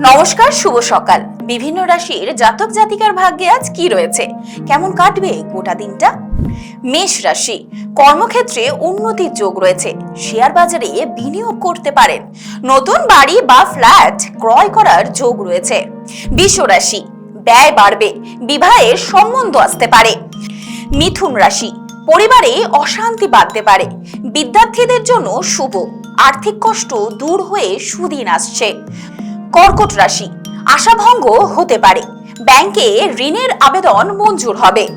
নমস্কার, শুভ সকাল। বিভিন্ন রাশির জাতক জাতিকার ভাগ্যে আজ কি রয়েছে? কেমন কাটবে গোটা দিনটা? মেষ রাশি, কর্মক্ষেত্রে উন্নতির যোগ রয়েছে। শেয়ার বাজারে বিনিয়োগ করতে পারেন। নতুন বাড়ি বা ফ্ল্যাট ক্রয় করার যোগ রয়েছে। বিশ্ব রাশি, ব্যয় বাড়বে, বিবাহের সম্বন্ধ আসতে পারে। মিথুন রাশি, পরিবারে অশান্তি বাড়তে পারে। বিদ্যার্থীদের জন্য শুভ। আর্থিক কষ্ট দূর হয়ে সুদিন আসছে। কর্কট রাশি। আশাভঙ্গ হতে পারে। ব্যাংকে ঋণের আবেদন মঞ্জুর হবে।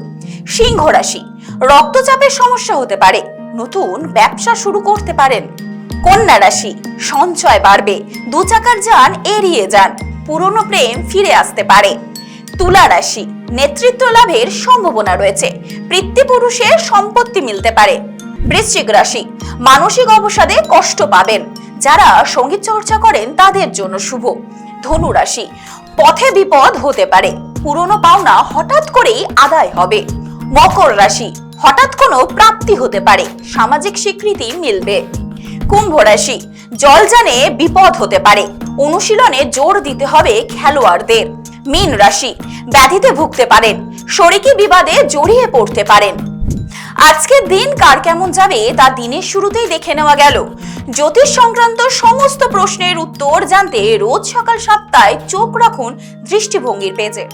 সিংহ রাশি, রক্তচাপের সমস্যা হতে পারে। নতুন ব্যবসা শুরু করতে পারেন। কন্যা রাশি, সঞ্চয় বাড়বে। দু চাকার যান এড়িয়ে যান। পুরনো প্রেম ফিরে আসতে পারে। তুলা রাশি, নেতৃত্ব লাভের সম্ভাবনা রয়েছে। পিতৃপুরুষের সম্পত্তি মিলতে পারে। বৃশ্চিক রাশি, মানসিক অবসাদে কষ্ট পাবেন। যারা সংগীত চর্চা করেন তাদের জন্য শুভ। ধনু রাশি, পথে বিপদ হতে পারে। পুরনো পাওনা হঠাৎ করেই আদায় হবে। মকর রাশি, হঠাৎ কোনো প্রাপ্তি হতে পারে। সামাজিক স্বীকৃতি মিলবে। কুম্ভ রাশি জলযানে বিপদ হতে পারে। অনুশীলনে জোর দিতে হবে খেলোয়াড়দের। মীন রাশি, ব্যাধিতে ভুগতে পারেন। শরিকি বিবাদে জড়িয়ে পড়তে পারেন। আজকের দিন কার কেমন যাবে তা দিনের শুরুতেই দেখে নেওয়া গেল। জ্যোতিষ সংক্রান্ত সমস্ত প্রশ্নের উত্তর জানতে রোজ সকাল সাতটায় চোখ রাখুন দৃষ্টিভঙ্গির পেজে।